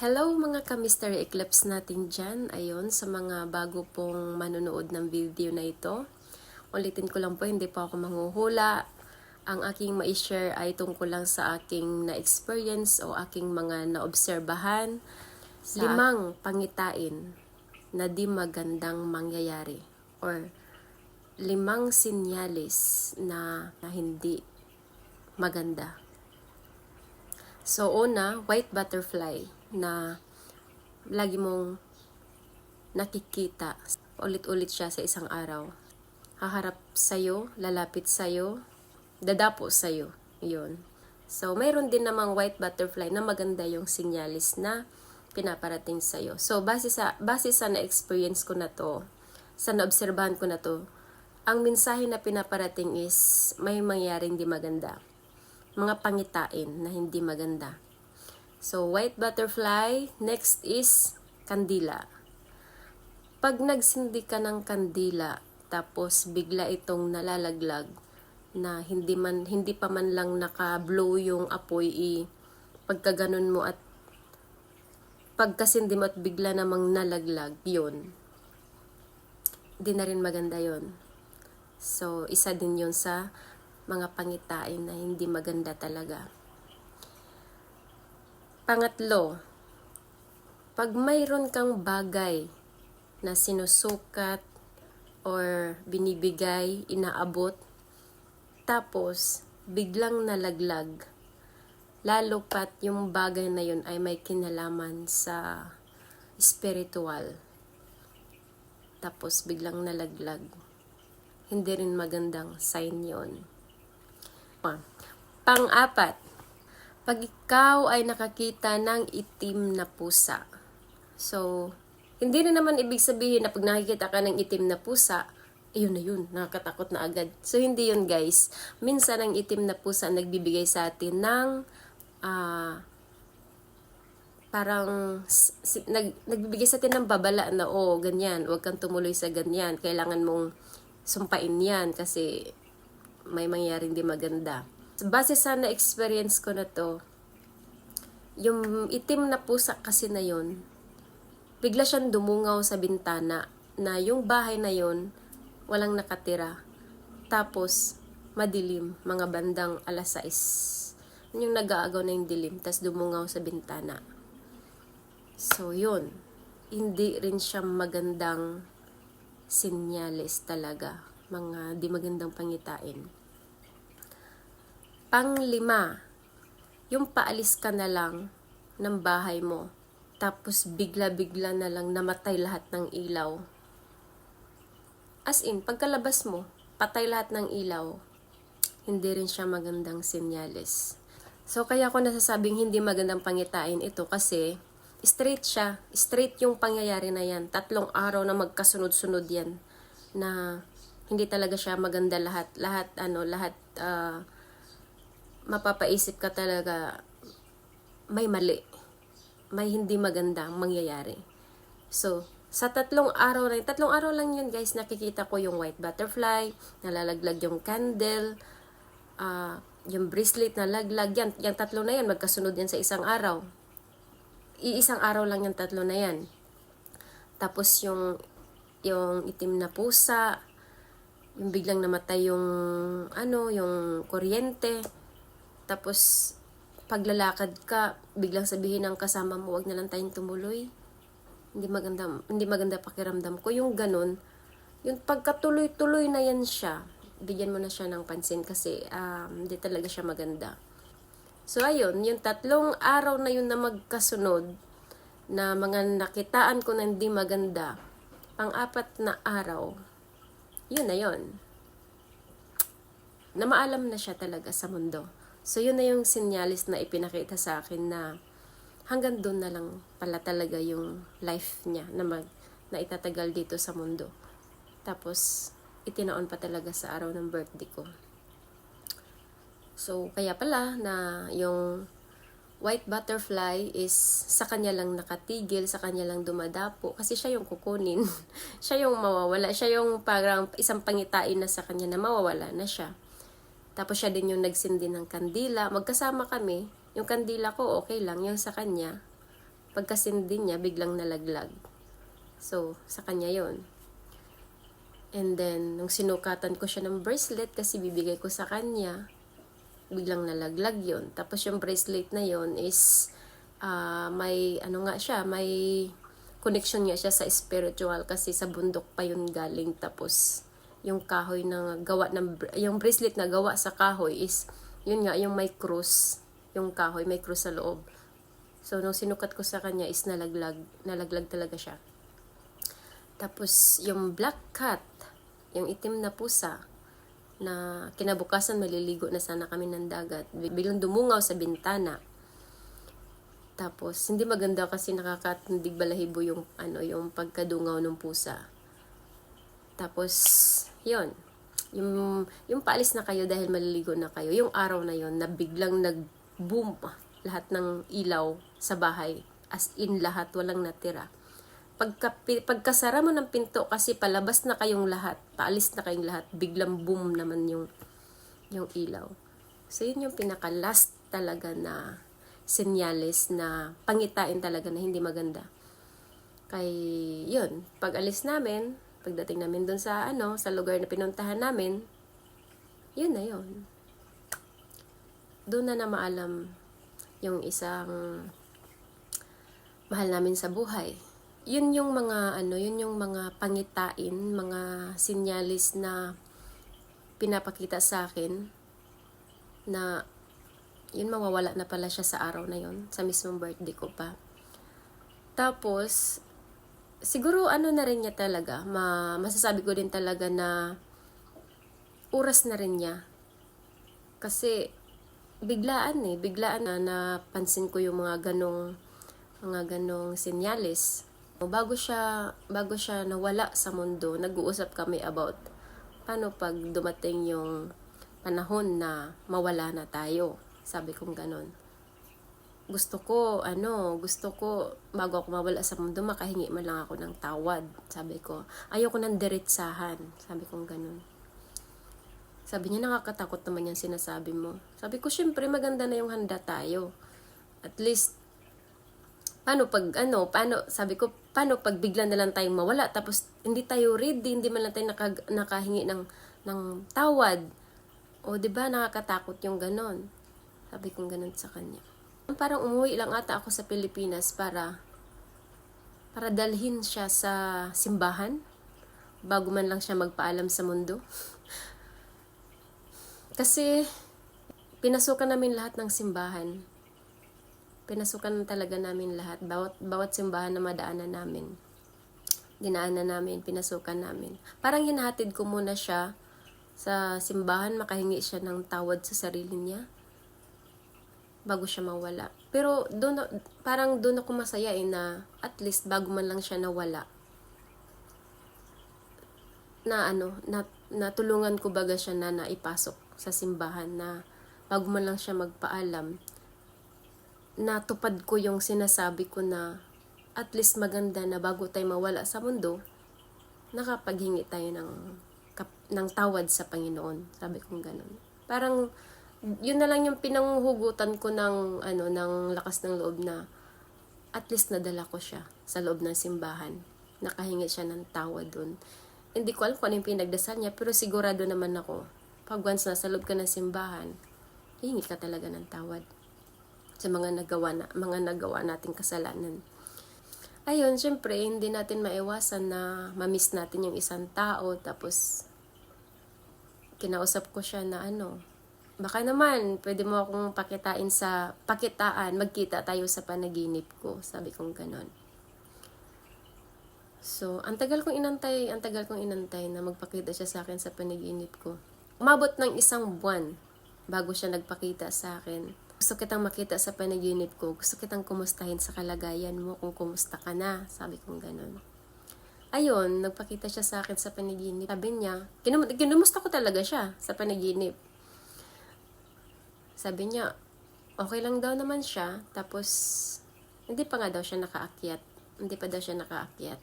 Hello mga ka-Mystery Eclipse natin dyan. Ayun, sa mga bago pong manonood ng video na ito. Ulitin ko lang po, hindi po ako manghuhula. Ang aking ma-share ay tungkol lang sa aking na-experience o aking mga naobserbahan. Limang pangitain na di magandang mangyayari. Or limang sinyalis na, na hindi maganda. So, una, white butterfly na lagi mong nakikita. Ulit-ulit siya sa isang araw. Haharap sa'yo, lalapit sa'yo, dadapo sa'yo. Yun. So, mayroon din namang white butterfly na maganda yung sinyalis na pinaparating sa'yo. So, base sa, base sa na-experience ko na to, sa naobserbahan ko na to, ang mensahe na pinaparating is may mangyaring di maganda mga pangitain na hindi maganda. So, white butterfly. Next is kandila. Pag nagsindi ka ng kandila, tapos bigla itong nalalaglag, na hindi man hindi pa man lang naka-blow yung apoy i pagka ganun mo at pagkasindi mo at bigla namang nalaglag yun di na rin maganda yon so isa din yun sa mga pangitain na hindi maganda talaga. Pangatlo, pag mayroon kang bagay na sinusukat or binibigay, inaabot, tapos biglang nalaglag, lalo pat yung bagay na yun ay may kinalaman sa spiritual. Tapos biglang nalaglag. Hindi rin magandang sign yon. Pang-apat, pag ikaw ay nakakita ng itim na pusa. So, hindi na naman ibig sabihin na pag nakikita ka ng itim na pusa, ayun na yun, nakakatakot na agad. So, hindi yun guys. Minsan ang itim na pusa nagbibigay sa atin ng ah, parang si, nag, nagbibigay sa atin ng babala na, oh, ganyan, huwag kang tumuloy sa ganyan. Kailangan mong sumpain yan kasi may mangyaring di maganda. Base sa na-experience ko na to, yung itim na pusa kasi na yon bigla siyang dumungaw sa bintana na yung bahay na yon walang nakatira. Tapos, madilim, mga bandang alas 6. Yung nag-aagaw na yung dilim, tas dumungaw sa bintana. So, yun. Hindi rin siya magandang sinyalis talaga. Mga di magandang pangitain. Panglima, yung paalis ka na lang ng bahay mo, tapos bigla-bigla na lang namatay lahat ng ilaw. As in, pagkalabas mo, patay lahat ng ilaw, hindi rin siya magandang senyales. So, kaya ako nasasabing hindi magandang pangitain ito kasi straight siya. Straight yung pangyayari na yan. Tatlong araw na magkasunod-sunod yan na hindi talaga siya maganda lahat. Lahat, ano, lahat, uh, mapapaisip ka talaga may mali. May hindi maganda mangyayari. So, sa tatlong araw na tatlong araw lang yun guys, nakikita ko yung white butterfly, nalalaglag yung candle, uh, yung bracelet na laglag yan. Yung tatlo na yan, magkasunod yan sa isang araw. Iisang araw lang yung tatlo na yan. Tapos yung yung itim na pusa, yung biglang namatay yung ano, yung kuryente. Tapos paglalakad ka, biglang sabihin ng kasama mo, wag na lang tayong tumuloy. Hindi maganda, hindi maganda pakiramdam ko. Yung ganun, yung pagkatuloy-tuloy na yan siya, bigyan mo na siya ng pansin kasi um, hindi talaga siya maganda. So ayun, yung tatlong araw na yun na magkasunod, na mga nakitaan ko na hindi maganda, pang-apat na araw, yun na yun. Na maalam na siya talaga sa mundo. So, yun na yung sinyalis na ipinakita sa akin na hanggang doon na lang pala talaga yung life niya na, mag, na itatagal dito sa mundo. Tapos, itinaon pa talaga sa araw ng birthday ko. So, kaya pala na yung white butterfly is sa kanya lang nakatigil, sa kanya lang dumadapo kasi siya yung kukunin. siya yung mawawala, siya yung parang isang pangitain na sa kanya na mawawala na siya. Tapos siya din yung nagsindi ng kandila. Magkasama kami. Yung kandila ko okay lang, yung sa kanya pagkasindi niya, biglang nalaglag. So, sa kanya yon And then, nung sinukatan ko siya ng bracelet kasi bibigay ko sa kanya, biglang nalaglag yon Tapos yung bracelet na yon is, ah, may, ano nga siya, may connection nga siya sa spiritual kasi sa bundok pa yun galing. Tapos, yung kahoy na gawa ng, yung bracelet na gawa sa kahoy is, yun nga, yung may cross, yung kahoy, may cross sa loob. So, nung sinukat ko sa kanya is nalaglag, nalaglag talaga siya. Tapos, yung black cat, yung itim na pusa, na kinabukasan maliligo na sana kami ng dagat. Biglang dumungaw sa bintana. Tapos, hindi maganda kasi nakakatindig balahibo yung, ano, yung pagkadungaw ng pusa. Tapos, yon yung, yung paalis na kayo dahil maliligo na kayo, yung araw na yon na biglang nag-boom lahat ng ilaw sa bahay. As in lahat, walang natira. Pagka, pagkasara mo ng pinto kasi palabas na kayong lahat, paalis na kayong lahat, biglang boom naman yung, yung ilaw. So, yun yung pinaka-last talaga na senyales na pangitain talaga na hindi maganda. Kay, yun, pag alis namin, pagdating namin dun sa, ano, sa lugar na pinuntahan namin, yun na yun. Doon na na maalam yung isang mahal namin sa buhay. Yun yung mga, ano, yun yung mga pangitain, mga sinyalis na pinapakita sa akin na yun mawawala na pala siya sa araw na yun, sa mismong birthday ko pa. Tapos, siguro ano na rin niya talaga, ma masasabi ko din talaga na oras na rin niya. Kasi biglaan eh, biglaan na napansin ko yung mga ganong mga ganong senyales. Bago siya bago siya nawala sa mundo, nag-uusap kami about paano pag dumating yung panahon na mawala na tayo. Sabi kong ganon gusto ko, ano, gusto ko, bago ako mawala sa mundo, makahingi man lang ako ng tawad. Sabi ko, ayoko ng diretsahan. Sabi kong ganun. Sabi niya, nakakatakot naman yung sinasabi mo. Sabi ko, syempre, maganda na yung handa tayo. At least, paano pag, ano, paano, sabi ko, paano pag bigla na lang tayong mawala, tapos hindi tayo ready, hindi man lang tayo naka, nakahingi ng, ng tawad. O, di ba nakakatakot yung ganon. Sabi kong ganon sa kanya. Parang umuwi lang ata ako sa Pilipinas para para dalhin siya sa simbahan bago man lang siya magpaalam sa mundo. Kasi pinasukan namin lahat ng simbahan. Pinasukan talaga namin lahat. Bawat, bawat simbahan na madaanan namin. Dinaanan namin, pinasukan namin. Parang hinahatid ko muna siya sa simbahan, makahingi siya ng tawad sa sarili niya bago siya mawala. Pero doon parang doon ako masaya eh na at least bago man lang siya nawala na ano na natulungan ko baga siya na naipasok sa simbahan na bago man lang siya magpaalam natupad ko yung sinasabi ko na at least maganda na bago tayo mawala sa mundo nakapaghingi tayo ng ng tawad sa Panginoon sabi kong ganun parang yun na lang yung pinanghugutan ko ng ano ng lakas ng loob na at least nadala ko siya sa loob ng simbahan. Nakahingi siya ng tawad doon. Hindi ko alam kung ano yung pinagdasal niya, pero sigurado naman ako, pag once nasa loob ka ng simbahan, hihingi ka talaga ng tawad sa mga nagawa na, mga nagawa nating kasalanan. Ayun, syempre, hindi natin maiwasan na mamiss natin yung isang tao, tapos kinausap ko siya na ano, baka naman, pwede mo akong pakitain sa, pakitaan, magkita tayo sa panaginip ko. Sabi kong ganon. So, ang tagal kong inantay, ang tagal kong inantay na magpakita siya sa akin sa panaginip ko. Umabot ng isang buwan bago siya nagpakita sa akin. Gusto kitang makita sa panaginip ko. Gusto kitang kumustahin sa kalagayan mo kung kumusta ka na. Sabi kong ganon. Ayun, nagpakita siya sa akin sa panaginip. Sabi niya, kinum- kinumusta ko talaga siya sa panaginip. Sabi niya, okay lang daw naman siya. Tapos, hindi pa nga daw siya nakaakyat. Hindi pa daw siya nakaakyat.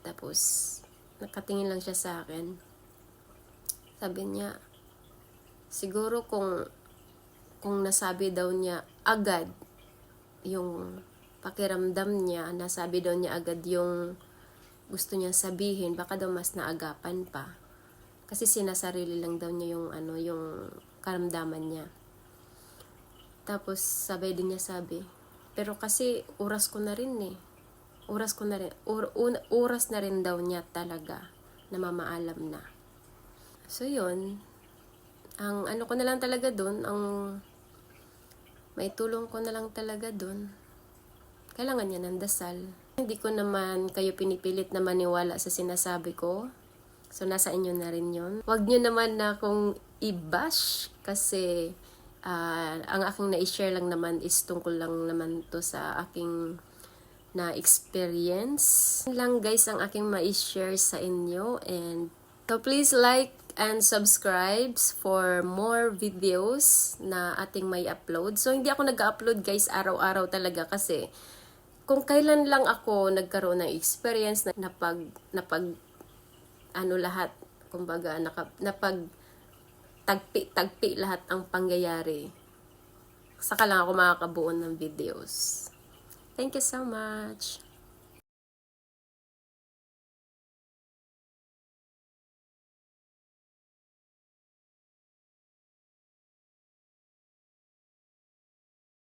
Tapos, nakatingin lang siya sa akin. Sabi niya, siguro kung kung nasabi daw niya agad yung pakiramdam niya, nasabi daw niya agad yung gusto niyang sabihin, baka daw mas naagapan pa. Kasi sinasarili lang daw niya yung ano, yung karamdaman niya. Tapos sabay din niya sabi, pero kasi oras ko na rin eh. Oras ko na rin, or, un- oras na rin daw niya talaga na mamaalam na. So yun, ang ano ko na lang talaga doon, ang may tulong ko na lang talaga doon. Kailangan niya ng dasal. Hindi ko naman kayo pinipilit na maniwala sa sinasabi ko. So, nasa inyo na rin yun. Huwag nyo naman na akong i-bash kasi ah, ang aking na-share lang naman is tungkol lang naman to sa aking na experience. Lang guys ang aking ma-share sa inyo and so please like and subscribe for more videos na ating may upload. So hindi ako nag-upload guys araw-araw talaga kasi kung kailan lang ako nagkaroon ng experience na napag napag ano lahat kumbaga naka, napag tagpi-tagpi lahat ang pangyayari saka lang ako makakabuo ng videos. Thank you so much.